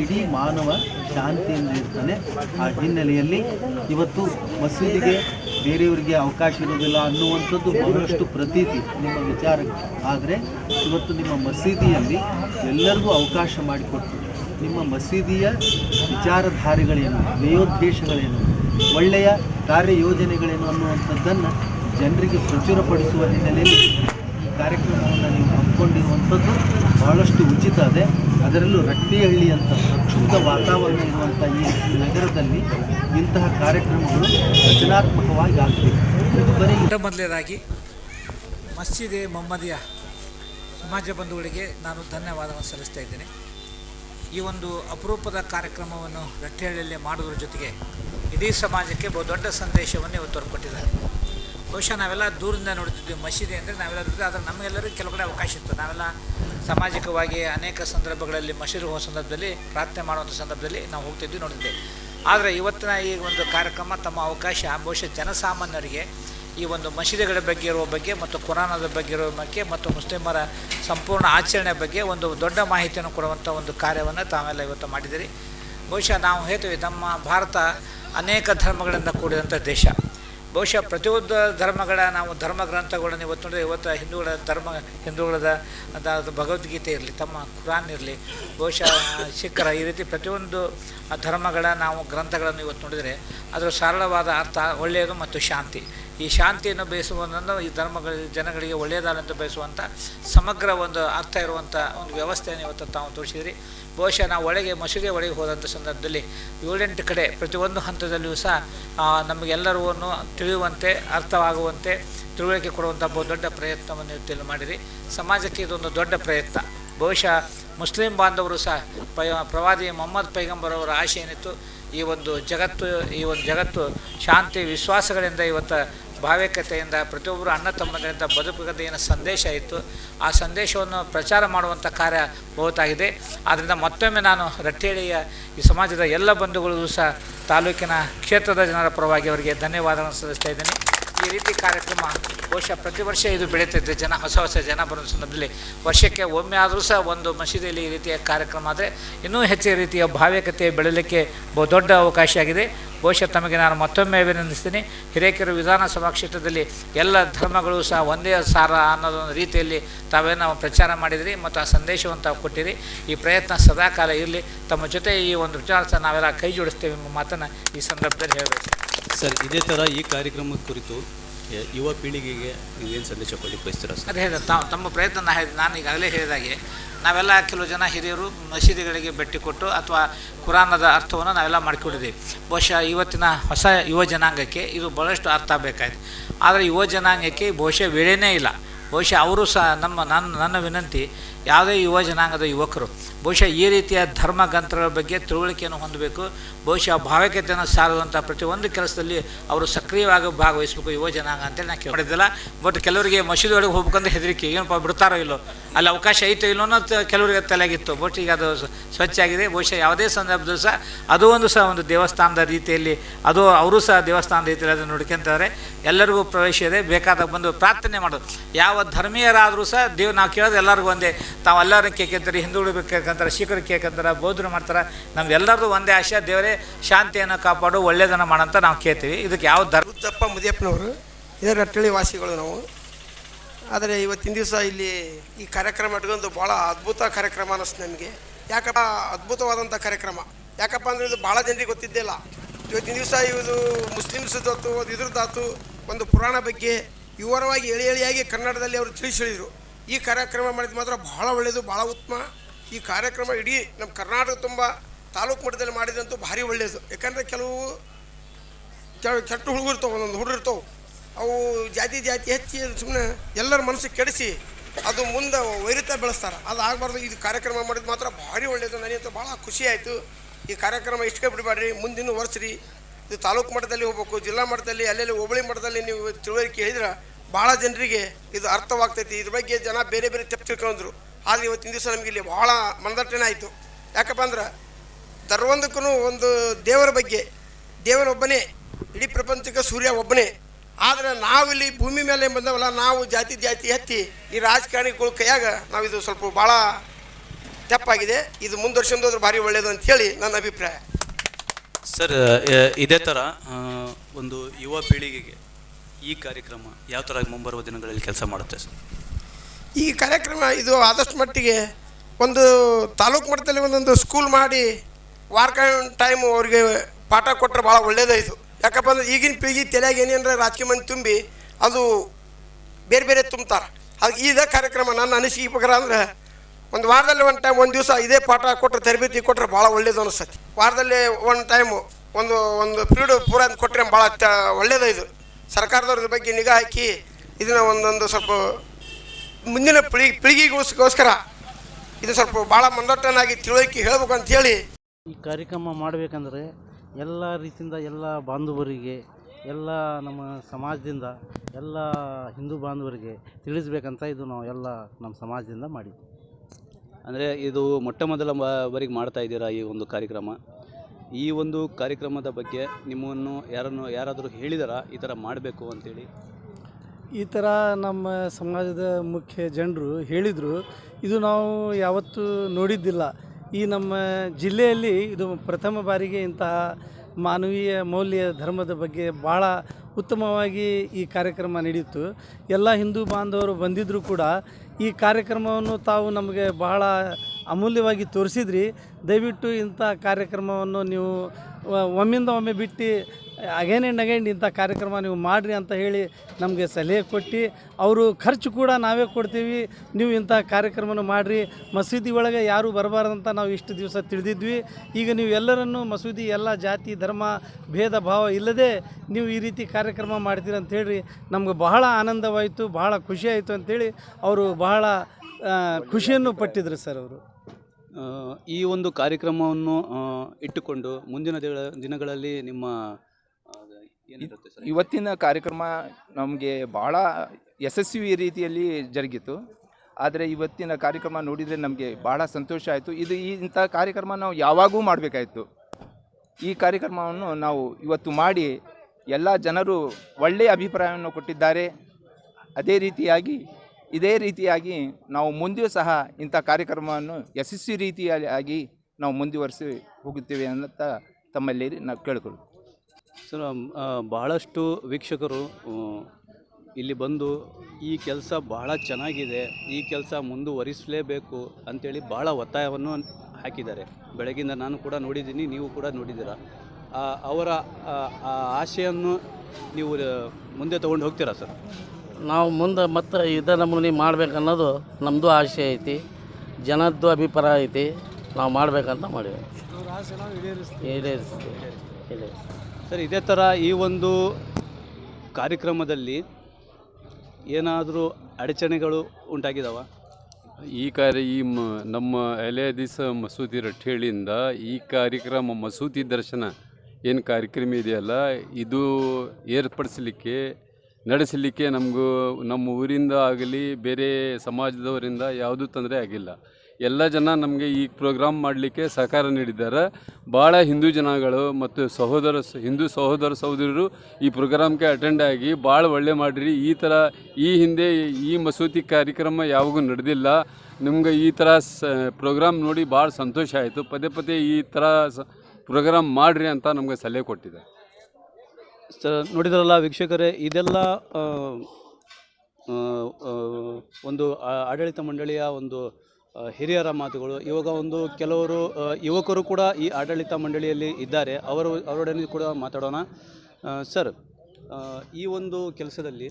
ಇಡೀ ಮಾನವ ಶಾಂತಿಯಿಂದ ಇರ್ತಾನೆ. ಆ ಹಿನ್ನೆಲೆಯಲ್ಲಿ ಇವತ್ತು ಮಸೀದಿಗೆ ಬೇರೆಯವರಿಗೆ ಅವಕಾಶ ಇರೋದಿಲ್ಲ ಅನ್ನುವಂಥದ್ದು ಬಹಳಷ್ಟು ಪ್ರತೀತಿ ನಿಮ್ಮ ವಿಚಾರಕ್ಕೆ. ಆದರೆ ಇವತ್ತು ನಿಮ್ಮ ಮಸೀದಿಯಲ್ಲಿ ಎಲ್ಲರಿಗೂ ಅವಕಾಶ ಮಾಡಿಕೊಟ್ಟು ನಿಮ್ಮ ಮಸೀದಿಯ ವಿಚಾರಧಾರೆಗಳೇನು ಧ್ಯೇಯೋದ್ದೇಶಗಳೇನು ಒಳ್ಳೆಯ ಕಾರ್ಯಯೋಜನೆಗಳೇನು ಅನ್ನುವಂಥದ್ದನ್ನು ಜನರಿಗೆ ಪ್ರಚುರಪಡಿಸುವ ಹಿನ್ನೆಲೆಯಲ್ಲಿ ಈ ಕಾರ್ಯಕ್ರಮವನ್ನು ನೀವು ಹಮ್ಮಿಕೊಂಡಿರುವಂಥದ್ದು ಬಹಳಷ್ಟು ಉಚಿತ ಇದೆ ಅದರಲ್ಲೂ ರಟ್ಟಿಹಳ್ಳಿ ಅಂತ ಪ್ರಕ್ಷುಬ್ಧ ವಾತಾವರಣ ಇರುವಂಥ ಈ ನಗರದಲ್ಲಿ ಇಂತಹ ಕಾರ್ಯಕ್ರಮಗಳು ರಚನಾತ್ಮಕವಾಗಿ ಆಗಬೇಕು ಬರೀ ಮೊಟ್ಟ ಮೊದಲನೇದಾಗಿ ಮಸ್ಜಿದೆ ಮೊಹಮ್ಮದಿಯ ಸಮಾಜ ಬಂಧುಗಳಿಗೆ ನಾನು ಧನ್ಯವಾದವನ್ನು ಸಲ್ಲಿಸ್ತಾ ಇದ್ದೇನೆ. ಈ ಒಂದು ಅಪರೂಪದ ಕಾರ್ಯಕ್ರಮವನ್ನು ರಟ್ಟಿಹಳ್ಳಿಯಲ್ಲಿ ಮಾಡೋದ್ರ ಜೊತೆಗೆ ಇಡೀ ಸಮಾಜಕ್ಕೆ ಬಹು ದೊಡ್ಡ ಸಂದೇಶವನ್ನು ಇವತ್ತು ತೋರ್ಕೊಟ್ಟಿದ್ದಾರೆ. ಬಹುಶಃ ನಾವೆಲ್ಲ ದೂರದಿಂದ ನೋಡ್ತಿದ್ವಿ ಮಸೀದಿ ಅಂದರೆ ನಾವೆಲ್ಲ ಆದರೆ ನಮಗೆಲ್ಲರಿಗೂ ಕೆಲವು ಕಡೆ ಅವಕಾಶ ಇತ್ತು. ನಾವೆಲ್ಲ ಸಾಮಾಜಿಕವಾಗಿ ಅನೇಕ ಸಂದರ್ಭಗಳಲ್ಲಿ ಮಸೀದಿ ಹೋಗೋ ಸಂದರ್ಭದಲ್ಲಿ, ಪ್ರಾರ್ಥನೆ ಮಾಡುವಂಥ ಸಂದರ್ಭದಲ್ಲಿ ನಾವು ಹೋಗ್ತಿದ್ವಿ ನೋಡಿದ್ದೆ ಆದರೆ ಇವತ್ತಿನ ಈ ಒಂದು ಕಾರ್ಯಕ್ರಮ ತಮ್ಮ ಅವಕಾಶ, ಬಹುಶಃ ಜನಸಾಮಾನ್ಯರಿಗೆ ಈ ಒಂದು ಮಸೀದಿಗಳ ಬಗ್ಗೆ ಇರುವ ಬಗ್ಗೆ ಮತ್ತು ಕುರಾನದ ಬಗ್ಗೆ ಇರುವ ಬಗ್ಗೆ ಮತ್ತು ಮುಸ್ಲಿಮರ ಸಂಪೂರ್ಣ ಆಚರಣೆ ಬಗ್ಗೆ ಒಂದು ದೊಡ್ಡ ಮಾಹಿತಿಯನ್ನು ಕೊಡುವಂಥ ಒಂದು ಕಾರ್ಯವನ್ನು ತಾವೆಲ್ಲ ಇವತ್ತು ಮಾಡಿದ್ದೀರಿ. ಬಹುಶಃ ನಾವು ಹೇಳ್ತೀವಿ, ನಮ್ಮ ಭಾರತ ಅನೇಕ ಧರ್ಮಗಳಿಂದ ಕೂಡಿದಂಥ ದೇಶ. ಬಹುಶಃ ಪ್ರತಿಯೊಂದು ಧರ್ಮಗಳ ನಾವು ಧರ್ಮ ಗ್ರಂಥಗಳನ್ನು ಇವತ್ತು ನೋಡಿದ್ರೆ ಇವತ್ತು ಹಿಂದೂಗಳ ಧರ್ಮ, ಹಿಂದೂಗಳದ ಭಗವದ್ಗೀತೆ ಇರಲಿ, ತಮ್ಮ ಕುರಾನ್ ಇರಲಿ, ಬಹುಶಃ ಸಿಖ್ಖರ ಈ ರೀತಿ ಪ್ರತಿಯೊಂದು ಧರ್ಮಗಳ ನಾವು ಗ್ರಂಥಗಳನ್ನು ಇವತ್ತು ನೋಡಿದರೆ ಅದರ ಸರಳವಾದ ಅರ್ಥ, ಒಳ್ಳೆಯದು ಮತ್ತು ಶಾಂತಿ. ಈ ಶಾಂತಿಯನ್ನು ಬಯಸುವುದನ್ನು ಈ ಧರ್ಮಗಳ ಜನಗಳಿಗೆ ಒಳ್ಳೆಯದಾದಂತ ಬಯಸುವಂಥ ಸಮಗ್ರ ಒಂದು ಅರ್ಥ ಇರುವಂಥ ಒಂದು ವ್ಯವಸ್ಥೆಯನ್ನು ಇವತ್ತು ತಾವು ತೋರಿಸಿದ್ರಿ. ಬಹುಶಃ ನಾವು ಒಳಗೆ ಮಸೀದಿ ಒಳಗೆ ಹೋದಂಥ ಸಂದರ್ಭದಲ್ಲಿ ಏಳೆಂಟು ಕಡೆ ಪ್ರತಿಯೊಂದು ಹಂತದಲ್ಲಿಯೂ ಸಹ ನಮಗೆಲ್ಲರೂ ತಿಳಿಯುವಂತೆ, ಅರ್ಥವಾಗುವಂತೆ, ತಿಳುವಳಿಕೆ ಕೊಡುವಂಥ ಬಹು ದೊಡ್ಡ ಪ್ರಯತ್ನವನ್ನು ಇವತ್ತಿಲ್ಲಿ ಮಾಡಿರಿ ಸಮಾಜಕ್ಕೆ ಇದೊಂದು ದೊಡ್ಡ ಪ್ರಯತ್ನ. ಬಹುಶಃ ಮುಸ್ಲಿಂ ಬಾಂಧವರು ಸಹ, ಪೈ, ಪ್ರವಾದಿ ಮೊಹಮ್ಮದ್ ಪೈಗಂಬರ್ ಅವರ ಆಶೆ ಏನಿತ್ತು ಈ ಒಂದು ಜಗತ್ತು, ಈ ಒಂದು ಜಗತ್ತು ಶಾಂತಿ, ವಿಶ್ವಾಸಗಳಿಂದ ಇವತ್ತು ಭಾವ್ಯಕತೆಯಿಂದ ಪ್ರತಿಯೊಬ್ಬರು ಅಣ್ಣ ತಮ್ಮದರಿಂದ ಬದುಕದ ಏನು ಸಂದೇಶ ಇತ್ತು. ಆ ಸಂದೇಶವನ್ನು ಪ್ರಚಾರ ಮಾಡುವಂಥ ಕಾರ್ಯ ಬಹುತಾಗಿದೆ ಆದ್ದರಿಂದ ಮತ್ತೊಮ್ಮೆ ನಾನು ರಟ್ಟೇಳಿಯ ಈ ಸಮಾಜದ ಎಲ್ಲ ಬಂಧುಗಳಿಗೂ ಸಹ ತಾಲೂಕಿನ ಕ್ಷೇತ್ರದ ಜನರ ಪರವಾಗಿ ಅವರಿಗೆ ಧನ್ಯವಾದಗಳನ್ನು ಸಲ್ಲಿಸ್ತಾ ಇದ್ದೀನಿ. ಈ ರೀತಿ ಕಾರ್ಯಕ್ರಮ ಬಹುಶಃ ಪ್ರತಿ ವರ್ಷ ಇದು ಬೆಳೀತಿದ್ದೆ ಜನ ಹೊಸ ಹೊಸ ಜನ ಬರೋ ಸಂದರ್ಭದಲ್ಲಿ ವರ್ಷಕ್ಕೆ ಒಮ್ಮೆ ಆದರೂ ಸಹ ಒಂದು ಮಸೀದಿಯಲ್ಲಿ ಈ ರೀತಿಯ ಕಾರ್ಯಕ್ರಮ ಆದರೆ ಇನ್ನೂ ಹೆಚ್ಚಿನ ರೀತಿಯ ಭಾವ್ಯಕತೆ ಬೆಳೀಲಿಕ್ಕೆ ಬಹು ದೊಡ್ಡ ಅವಕಾಶ ಆಗಿದೆ. ಬಹುಶಃ ತಮಗೆ ನಾನು ಮತ್ತೊಮ್ಮೆ ಅಭಿನಂದಿಸ್ತೀನಿ. ಹಿರೇಕೆರೆ ವಿಧಾನಸಭಾ ಕ್ಷೇತ್ರದಲ್ಲಿ ಎಲ್ಲ ಧರ್ಮಗಳು ಸಹ ಒಂದೇ ಸಾರ ಅನ್ನೋದೊಂದು ರೀತಿಯಲ್ಲಿ ತಾವೇನು ಪ್ರಚಾರ ಮಾಡಿದಿರಿ ಮತ್ತು ಆ ಸಂದೇಶವನ್ನು ತಾವು ಕೊಟ್ಟಿರಿ. ಈ ಪ್ರಯತ್ನ ಸದಾಕಾಲ ಇರಲಿ. ತಮ್ಮ ಜೊತೆ ಈ ಒಂದು ವಿಚಾರ ನಾವೆಲ್ಲ ಕೈ ಜೋಡಿಸ್ತೇವೆ ಎಂಬ ಮಾತನ್ನು ಈ ಸಂದರ್ಭದಲ್ಲಿ ಹೇಳಬೇಕು. ಸರ್, ಇದೇ ಥರ ಈ ಕಾರ್ಯಕ್ರಮದ ಕುರಿತು ಯುವ ಪೀಳಿಗೆಗೆ ಏನು ಸಂದೇಶ ಕೊಡಲಿಕ್ಕೆ ಬಯಸ್ತೀರಾ ಸರ್? ಅದೇ ತಮ್ಮ ಪ್ರಯತ್ನ ನಾ ಹೇಳಿದೆ, ನಾನು ಈಗಾಗಲೇ ಹೇಳಿದಾಗೆ, ನಾವೆಲ್ಲ ಕೆಲವು ಜನ ಹಿರಿಯರು ಮಸೀದಿಗಳಿಗೆ ಭೇಟಿ ಕೊಟ್ಟು ಅಥವಾ ಕುರಾನದ ಅರ್ಥವನ್ನು ನಾವೆಲ್ಲ ಮಾಡಿಕೊಂಡಿದ್ದೀವಿ. ಬಹುಶಃ ಇವತ್ತಿನ ಹೊಸ ಯುವ ಜನಾಂಗಕ್ಕೆ ಇದು ಭಾಳಷ್ಟು ಅರ್ಥ ಬೇಕಾಯಿತು ಆದರೆ ಯುವ ಜನಾಂಗಕ್ಕೆ ಬಹುಶಃ ವೇಳೆನೇ ಇಲ್ಲ. ಬಹುಶಃ ಅವರು ಸಹ ನಮ್ಮ, ನನ್ನ ನನ್ನ ವಿನಂತಿ, ಯಾವುದೇ ಯುವ ಜನಾಂಗದ ಯುವಕರು ಬಹುಶಃ ಈ ರೀತಿಯ ಧರ್ಮ ಗ್ರಂಥಗಳ ಬಗ್ಗೆ ತಿಳುವಳಿಕೆಯನ್ನು ಹೊಂದಬೇಕು. ಬಹುಶಃ ಭಾವೈಕ್ಯತೆಯನ್ನು ಸಾರುವಂಥ ಪ್ರತಿಯೊಂದು ಕೆಲಸದಲ್ಲಿ ಅವರು ಸಕ್ರಿಯವಾಗಿ ಭಾಗವಹಿಸಬೇಕು. ಯುವ ಜನಾಂಗ ಅಂತೇಳಿ ನಾನು ಕೇಳಿದ್ದಿಲ್ಲ ಬಟ್ ಕೆಲವರಿಗೆ ಮಸೀದಿ ಒಳಗೆ ಹೋಗ್ಬೇಕಂದ್ರೆ ಹೆದರಿಕೆ. ಏನಪ್ಪ ಬಿಡ್ತಾರೋ ಇಲ್ಲೋ? ಅಲ್ಲಿ ಅವಕಾಶ ಐತೋ ಇಲ್ಲೋ ಅನ್ನೋದು ಕೆಲವರಿಗೆ ತಲೆಗಿತ್ತು ಬಟ್ ಈಗ ಅದು ಸ್ವಚ್ಛ ಆಗಿದೆ ಬಹುಶಃ ಯಾವುದೇ ಸಂದರ್ಭದಲ್ಲೂ ಸಹ ಅದು ಒಂದು ಸಹ ಒಂದು ದೇವಸ್ಥಾನದ ರೀತಿಯಲ್ಲಿ, ಅದು ಅವರು ಸಹ ದೇವಸ್ಥಾನದ ರೀತಿಯಲ್ಲಿ ಅದನ್ನು ನೋಡ್ಕೊಂತಾರೆ ಎಲ್ಲರಿಗೂ ಪ್ರವೇಶ ಇದೆ. ಬೇಕಾದಾಗ ಬಂದು ಪ್ರಾರ್ಥನೆ ಮಾಡೋದು. ಯಾವ ಧರ್ಮೀಯರಾದರೂ ಸಹ ದೇವ್ ನಾವು ಕೇಳೋದು ಎಲ್ಲರಿಗೂ ಒಂದೇ. ತಾವು ಎಲ್ಲರೂ ಕೇಳ್ಕೊಂತಾರೆ ಹಿಂದುಳಿದು ಕೇಳ್ಕೊಂತಾರೆ ಶಿಖರು ಕೇಳ್ಕೊಂತಾರೆ, ಬೋಧನೆ ಮಾಡ್ತಾರೆ. ನಮ್ಗೆಲ್ಲರದು ಒಂದೇ ಆಶಯ ದೇವರೇ, ಶಾಂತಿಯನ್ನು ಕಾಪಾಡು, ಒಳ್ಳೆಯದನ್ನು ಮಾಡಂತ ನಾವು ಕೇಳ್ತೀವಿ. ಇದಕ್ಕೆ ಯಾವ ಧರ್ಮ ಮುದಿಯಪ್ಪನವರು ಇದರ ರಟ್ಟಳ್ಳಿ ವಾಸಿಗಳು ನಾವು. ಆದರೆ ಇವತ್ತಿನ ದಿವಸ ಇಲ್ಲಿ ಈ ಕಾರ್ಯಕ್ರಮ ಇಟ್ಕೊಂಡು ಭಾಳ ಅದ್ಭುತ ಕಾರ್ಯಕ್ರಮ ಅನ್ನಿಸ್ತು ನಮಗೆ. ಯಾಕಪ್ಪ, ಅದ್ಭುತವಾದಂಥ ಕಾರ್ಯಕ್ರಮ. ಯಾಕಪ್ಪ ಅಂದರೆ ಇದು ಭಾಳ ಜನರಿಗೆ ಗೊತ್ತಿದ್ದಿಲ್ಲ ಇವತ್ತಿನ ದಿವಸ ಇದು ಮುಸ್ಲಿಮ್ಸ್ದಾತು ಅದು ಇದ್ರದ್ದಾತು ಒಂದು ಪುರಾಣ ಬಗ್ಗೆ ವಿವರವಾಗಿ ಎಳೆ ಎಳೆಯಾಗಿ ಕನ್ನಡದಲ್ಲಿ ಅವರು ತಿಳಿಸಿ ಹೇಳಿದರು ಈ ಕಾರ್ಯಕ್ರಮ ಮಾಡಿದ ಮಾತ್ರ ಭಾಳ ಒಳ್ಳೆಯದು ಭಾಳ ಉತ್ತಮ. ಈ ಕಾರ್ಯಕ್ರಮ ಇಡೀ ನಮ್ಮ ಕರ್ನಾಟಕ ತುಂಬ ತಾಲೂಕು ಮಟ್ಟದಲ್ಲಿ ಮಾಡಿದಂತೂ ಭಾರಿ ಒಳ್ಳೆಯದು ಯಾಕಂದರೆ ಕೆಲವು ಕೆಟ್ಟ ಹುಡುಗಿರ್ತಾವೆ ಒಂದೊಂದು ಹುಡುಗಿರ್ತಾವೆ ಅವು ಜಾತಿ ಜಾತಿ ಹೆಚ್ಚಿ ಸುಮ್ಮನೆ ಎಲ್ಲರ ಮನಸ್ಸು ಕೆಡಿಸಿ ಅದು ಮುಂದೆ ವೈರಿತ ಬೆಳೆಸ್ತಾರೆ. ಅದು ಆಗಬಾರ್ದು ಇದು ಕಾರ್ಯಕ್ರಮ ಮಾಡಿದ ಮಾತ್ರ ಭಾರಿ ಒಳ್ಳೆಯದು ನನಗಂತೂ ಭಾಳ ಖುಷಿ ಆಯಿತು. ಈ ಕಾರ್ಯಕ್ರಮ ಇಷ್ಟಕ್ಕೆ ಬಿಡಬೇಡ್ರಿ ಮುಂದಿನ ವರ್ಷರಿ ಇದು ತಾಲೂಕು ಮಟ್ಟದಲ್ಲಿ ಹೋಗ್ಬೇಕು, ಜಿಲ್ಲಾ ಮಟ್ಟದಲ್ಲಿ, ಅಲ್ಲೆಲ್ಲಿ ಹೋಬಳಿ ಮಟ್ಟದಲ್ಲಿ ಭಾಳ ಜನರಿಗೆ ಇದು ಅರ್ಥವಾಗ್ತೈತಿ. ಇದ್ರ ಬಗ್ಗೆ ಜನ ಬೇರೆ ಬೇರೆ ತಪ್ಪು ತಿಳ್ಕೊಂಡ್ರು. ಆದರೆ ಇವತ್ತಿನ ದಿವಸ ನಮಗೆ ಇಲ್ಲಿ ಭಾಳ ಮನದಟ್ಟಣೆ ಆಯಿತು. ಯಾಕಪ್ಪ ಅಂದ್ರೆ ಧರ್ವೊಂದಕ್ಕೂ ಒಂದು ದೇವರ ಬಗ್ಗೆ ದೇವರೊಬ್ಬನೇ ಇಡೀ ಪ್ರಪಂಚಕ್ಕೆ ಸೂರ್ಯ ಒಬ್ಬನೇ. ಆದರೆ ನಾವಿಲ್ಲಿ ಭೂಮಿ ಮೇಲೆ ಬಂದವಲ್ಲ, ನಾವು ಜಾತಿ ಜಾತಿ ಹತ್ತಿ ಈ ರಾಜಕಾರಣಿಗಳ ಕೈಯಾಗ ಇದು ಸ್ವಲ್ಪ ಭಾಳ ತೆಪ್ಪಾಗಿದೆ. ಇದು ಮುಂದುವರ್ಸ್ಕೊಂಡು ಹೋದ್ರೆ ಭಾರಿ ಒಳ್ಳೆಯದು ಅಂತೇಳಿ ನನ್ನ ಅಭಿಪ್ರಾಯ. ಸರ್ ಇದೇ ಥರ ಒಂದು ಯುವ ಪೀಳಿಗೆಗೆ ಈ ಕಾರ್ಯಕ್ರಮ ಯಾವ ಥರ ಮುಂಬರುವ ದಿನಗಳಲ್ಲಿ ಕೆಲಸ ಮಾಡುತ್ತೆ ಸರ್? ಈ ಕಾರ್ಯಕ್ರಮ ಇದು ಆದಷ್ಟು ಮಟ್ಟಿಗೆ ಒಂದು ತಾಲೂಕು ಮಟ್ಟದಲ್ಲಿ ಒಂದೊಂದು ಸ್ಕೂಲ್ ಮಾಡಿ ವಾರ್ಕ ಟೈಮ್ ಅವ್ರಿಗೆ ಪಾಠ ಕೊಟ್ಟರೆ ಭಾಳ ಇದು. ಯಾಕಪ್ಪ ಅಂದ್ರೆ ಈಗಿನ ಪೀಗಿ ತಲೆಯಾಗ ಏನೇನರ ರಾಜಕೀಯ ಮಂದಿ ತುಂಬಿ ಅದು ಬೇರೆ ಬೇರೆ ತುಂಬ್ತಾರೆ. ಅದು ಇದೇ ಕಾರ್ಯಕ್ರಮ ನನ್ನ ಅನಿಸಿಕೆ ಪ್ರಕಾರ ಅಂದ್ರೆ ಒಂದು ವಾರದಲ್ಲಿ ಒಂದು ಟೈಮ್ ಒಂದು ದಿವಸ ಇದೇ ಪಾಠ ಕೊಟ್ಟರೆ ತರಬೇತಿ ಕೊಟ್ಟರೆ ಭಾಳ ಒಳ್ಳೇದು ಅನಿಸ್ತತಿ. ವಾರದಲ್ಲಿ ಒಂದು ಟೈಮು ಒಂದು ಒಂದು ಪೀರಿಯಡ್ ಪೂರ ಕೊಟ್ಟರೆ ಭಾಳ ಇದು. ಸರ್ಕಾರದವ್ರ ಬಗ್ಗೆ ನಿಗಾ ಹಾಕಿ ಇದನ್ನ ಒಂದೊಂದು ಸ್ವಲ್ಪ ಮುಂದಿನ ಪೀಳಿಗೆ ಪೀಳಿಗೆಗೋಸ್ಕರ ಇದು ಸ್ವಲ್ಪ ಭಾಳ ಮುಂದೊಟ್ಟನಾಗಿ ತಿಳುವಳಿಕೆ ಹೇಳ್ಬೇಕು ಅಂತ ಹೇಳಿ. ಈ ಕಾರ್ಯಕ್ರಮ ಮಾಡಬೇಕಂದ್ರೆ ಎಲ್ಲ ರೀತಿಯಿಂದ ಎಲ್ಲ ಬಾಂಧವರಿಗೆ ಎಲ್ಲ ನಮ್ಮ ಸಮಾಜದಿಂದ ಎಲ್ಲ ಹಿಂದೂ ಬಾಂಧವರಿಗೆ ತಿಳಿಸ್ಬೇಕಂತ ಇದು ನಾವು ಎಲ್ಲ ನಮ್ಮ ಸಮಾಜದಿಂದ ಮಾಡಿದ್ವಿ. ಅಂದರೆ ಇದು ಮೊಟ್ಟ ಮೊದಲ ಬಾರಿಗೆ ಮಾಡ್ತಾ ಇದ್ದೀರಾ ಈ ಒಂದು ಕಾರ್ಯಕ್ರಮ? ಈ ಒಂದು ಕಾರ್ಯಕ್ರಮದ ಬಗ್ಗೆ ನಿಮ್ಮನ್ನು ಯಾರನ್ನು ಯಾರಾದರೂ ಹೇಳಿದಾರ? ಈ ಥರ ಮಾಡಬೇಕು ಅಂತೇಳಿ. ಈ ಥರ ನಮ್ಮ ಸಮಾಜದ ಮುಖ್ಯ ಜನರು ಹೇಳಿದರು. ಇದು ನಾವು ಯಾವತ್ತೂ ನೋಡಿದ್ದಿಲ್ಲ. ಈ ನಮ್ಮ ಜಿಲ್ಲೆಯಲ್ಲಿ ಇದು ಪ್ರಥಮ ಬಾರಿಗೆ ಇಂತಹ ಮಾನವೀಯ ಮೌಲ್ಯ ಧರ್ಮದ ಬಗ್ಗೆ ಭಾಳ ಉತ್ತಮವಾಗಿ ಈ ಕಾರ್ಯಕ್ರಮ ನಡೆಯಿತು ಎಲ್ಲ ಹಿಂದೂ ಬಾಂಧವರು ಬಂದಿದ್ದರೂ ಕೂಡ ಈ ಕಾರ್ಯಕ್ರಮವನ್ನು ತಾವು ನಮಗೆ ಬಹಳ ಅಮೂಲ್ಯವಾಗಿ ತೋರಿಸಿದ್ರಿ. ದಯವಿಟ್ಟು ಇಂಥ ಕಾರ್ಯಕ್ರಮವನ್ನು ನೀವು ಒಮ್ಮಿಂದ ಒಮ್ಮೆ ಬಿಟ್ಟು, ಅಗೇನ್ ಆ್ಯಂಡ್ ಅಗೇನ್ ಇಂಥ ಕಾರ್ಯಕ್ರಮ ನೀವು ಮಾಡಿರಿ ಅಂತ ಹೇಳಿ ನಮಗೆ ಸಲಹೆ ಕೊಟ್ಟು, ಅವರು ಖರ್ಚು ಕೂಡ ನಾವೇ ಕೊಡ್ತೀವಿ. ನೀವು ಇಂಥ ಕಾರ್ಯಕ್ರಮನ ಮಾಡಿರಿ. ಮಸೀದಿ ಒಳಗೆ ಯಾರೂ ಬರಬಾರ್ದಂತ ನಾವು ಇಷ್ಟು ದಿವಸ ತಿಳಿದಿದ್ವಿ. ಈಗ ನೀವು ಎಲ್ಲರನ್ನೂ ಮಸೂದಿ ಎಲ್ಲ ಜಾತಿ, ಧರ್ಮ, ಭೇದ, ಭಾವ ಇಲ್ಲದೆ ನೀವು ಈ ರೀತಿ ಕಾರ್ಯಕ್ರಮ ಮಾಡ್ತೀರಿ ಅಂತ ಹೇಳಿ ನಮ್ಗೆ ಬಹಳ ಆನಂದವಾಯಿತು, ಬಹಳ ಖುಷಿ ಆಯಿತು ಅಂತೇಳಿ ಅವರು ಬಹಳ ಖುಷಿಯನ್ನು ಪಟ್ಟಿದ್ರು ಸರ್ ಅವರು. ಈ ಒಂದು ಕಾರ್ಯಕ್ರಮವನ್ನು ಇಟ್ಟುಕೊಂಡು ಮುಂದಿನ ದಿನ- ದಿನಗಳಲ್ಲಿ ನಿಮ್ಮ ಇವತ್ತಿನ ಕಾರ್ಯಕ್ರಮ ನಮಗೆ ಭಾಳ ಯಶಸ್ವಿ ರೀತಿಯಲ್ಲಿ ಜರುಗಿತು. ಆದರೆ ಇವತ್ತಿನ ಕಾರ್ಯಕ್ರಮ ನೋಡಿದರೆ ನಮಗೆ ಭಾಳ ಸಂತೋಷ ಆಯಿತು. ಇದು ಈ ಇಂಥ ಕಾರ್ಯಕ್ರಮ ನಾವು ಯಾವಾಗೂ ಮಾಡಬೇಕಾಯಿತು. ಈ ಕಾರ್ಯಕ್ರಮವನ್ನು ನಾವು ಇವತ್ತು ಮಾಡಿ ಎಲ್ಲ ಜನರು ಒಳ್ಳೆಯ ಅಭಿಪ್ರಾಯವನ್ನು ಕೊಟ್ಟಿದ್ದಾರೆ. ಅದೇ ರೀತಿಯಾಗಿ ಇದೇ ರೀತಿಯಾಗಿ ನಾವು ಮುಂದೆಯೂ ಸಹ ಇಂಥ ಕಾರ್ಯಕ್ರಮವನ್ನು ಯಶಸ್ವಿ ರೀತಿಯಾಗಿ ನಾವು ಮುಂದುವರಿಸಿ ಹೋಗುತ್ತೇವೆ ಅಂತ ತಮ್ಮಲ್ಲಿ ನಾವು ಕೇಳಿಕೊಳ್ಳು ಸರ್ ಭಾಳಷ್ಟು ವೀಕ್ಷಕರು ಇಲ್ಲಿ ಬಂದು ಈ ಕೆಲಸ ಬಹಳ ಚೆನ್ನಾಗಿದೆ, ಈ ಕೆಲಸ ಮುಂದುವರಿಸಲೇಬೇಕು ಅಂತೇಳಿ ಭಾಳ ಒತ್ತಾಯವನ್ನು ಹಾಕಿದ್ದಾರೆ. ಬೆಳಗಿಂದ ನಾನು ಕೂಡ ನೋಡಿದ್ದೀನಿ, ನೀವು ಕೂಡ ನೋಡಿದ್ದೀರ. ಅವರ ಆಶೆಯನ್ನು ನೀವು ಮುಂದೆ ತೊಗೊಂಡು ಹೋಗ್ತೀರಾ ಸರ್? ನಾವು ಮುಂದೆ ಮತ್ತೆ ಇದೇ ನಮೂನಿ ಮಾಡ್ಬೇಕನ್ನೋದು ನಮ್ಮದು ಆಸೆ ಐತಿ ಜನದ್ದು ಅಭಿಪ್ರಾಯ ಐತಿ ನಾವು ಮಾಡ್ಬೇಕಂತ ಮಾಡಿವೆ. ಈಡೇರಿಸ್ತೀವಿ. ಸರ್ ಇದೇ ಥರ ಈ ಒಂದು ಕಾರ್ಯಕ್ರಮದಲ್ಲಿ ಏನಾದರೂ ಅಡಚಣೆಗಳು ಉಂಟಾಗಿದ್ದಾವ ಈ ಕಾರ್ಯ ಈ ಮ ನಮ್ಮ ಎಲೆದಿಸ ಮಸೂದಿ ರಟ್ಟೇಳಿಯಿಂದ ಈ ಕಾರ್ಯಕ್ರಮ ಮಸೂದಿ ದರ್ಶನ ಏನು ಕಾರ್ಯಕ್ರಮ ಇದೆಯಲ್ಲ ಇದು ಏರ್ಪಡಿಸಲಿಕ್ಕೆ ನಡೆಸಲಿಕ್ಕೆ ನಮಗೂ ನಮ್ಮ ಊರಿಂದ ಆಗಲಿ, ಬೇರೆ ಸಮಾಜದವರಿಂದ ಯಾವುದೂ ತೊಂದರೆ ಆಗಿಲ್ಲ. ಎಲ್ಲ ಜನ ನಮಗೆ ಈ ಪ್ರೋಗ್ರಾಮ್ ಮಾಡಲಿಕ್ಕೆ ಸಹಕಾರ ನೀಡಿದ್ದಾರೆ. ಭಾಳ ಹಿಂದೂ ಜನಗಳು ಮತ್ತು ಸಹೋದರ, ಹಿಂದೂ ಸಹೋದರ ಸಹೋದರರು ಈ ಪ್ರೋಗ್ರಾಮ್ಗೆ ಅಟೆಂಡ್ ಆಗಿ ಭಾಳ ಒಳ್ಳೆ ಮಾಡಿರಿ. ಈ ಥರ ಈ ಹಿಂದೆ ಈ ಮಸೂತಿ ಕಾರ್ಯಕ್ರಮ ಯಾವಾಗೂ ನಡೆದಿಲ್ಲ. ನಿಮ್ಗೆ ಈ ಥರ ಸ, ಪ್ರೋಗ್ರಾಮ್ ನೋಡಿ ಭಾಳ ಸಂತೋಷ ಆಯಿತು. ಪದೇ ಪದೇ ಈ ಥರ ಸ, ಪ್ರೋಗ್ರಾಮ್ ಮಾಡಿರಿ ಅಂತ ನಮಗೆ ಸಲಹೆ ಕೊಟ್ಟಿದೆ ಸರ್ ನೋಡಿದ್ರಲ್ಲ ವೀಕ್ಷಕರೇ, ಇದೆಲ್ಲ ಒಂದು ಆಡಳಿತ ಮಂಡಳಿಯ ಒಂದು ಹಿರಿಯರ ಮಾತುಗಳು. ಇವಾಗ ಒಂದು ಕೆಲವರು ಯುವಕರು ಕೂಡ ಈ ಆಡಳಿತ ಮಂಡಳಿಯಲ್ಲಿ ಇದ್ದಾರೆ. ಅವರು, ಅವರೊಡನೆ ಕೂಡ ಮಾತಾಡೋಣ. ಸರ್ ಈ ಒಂದು ಕೆಲಸದಲ್ಲಿ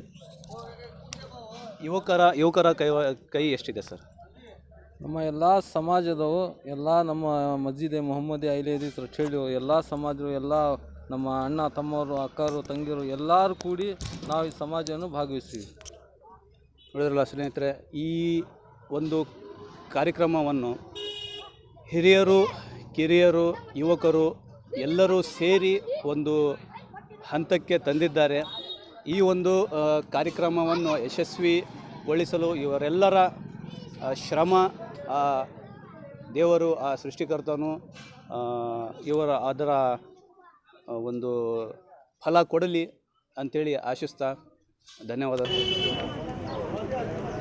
ಯುವಕರ ಯುವಕರ ಕೈ ಕೈ ಎಷ್ಟಿದೆ ಸರ್? ನಮ್ಮ ಎಲ್ಲ ಸಮಾಜದವು, ಎಲ್ಲ ನಮ್ಮ ಮಸ್ಜಿದೆ ಮೊಹಮ್ಮದಿ ಐಲೇದಿ ಸೃಷ್ಟಿ ಎಲ್ಲ ಸಮಾಜವು ಎಲ್ಲ ನಮ್ಮ ಅಣ್ಣ, ತಮ್ಮವರು, ಅಕ್ಕರು, ತಂಗಿಯರು ಎಲ್ಲರೂ ಕೂಡಿ ನಾವು ಈ ಸಮಾಜವನ್ನು ಭಾಗವಹಿಸ್ತೀವಿ. ನೋಡಿದ್ರಲ್ಲ ಸ್ನೇಹಿತರೆ, ಈ ಒಂದು ಕಾರ್ಯಕ್ರಮವನ್ನು ಹಿರಿಯರು, ಕಿರಿಯರು, ಯುವಕರು ಎಲ್ಲರೂ ಸೇರಿ ಒಂದು ಹಂತಕ್ಕೆ ತಂದಿದ್ದಾರೆ. ಈ ಒಂದು ಕಾರ್ಯಕ್ರಮವನ್ನು ಯಶಸ್ವಿಗೊಳಿಸಲು ಇವರೆಲ್ಲರ ಶ್ರಮ ದೇವರು, ಆ, ಸೃಷ್ಟಿಕರ್ತನು ಇವರ ಅದರ ಒಂದು ಫಲ ಕೊಡಲಿ ಅಂಥೇಳಿ ಆಶಿಸ್ತಾ ಧನ್ಯವಾದ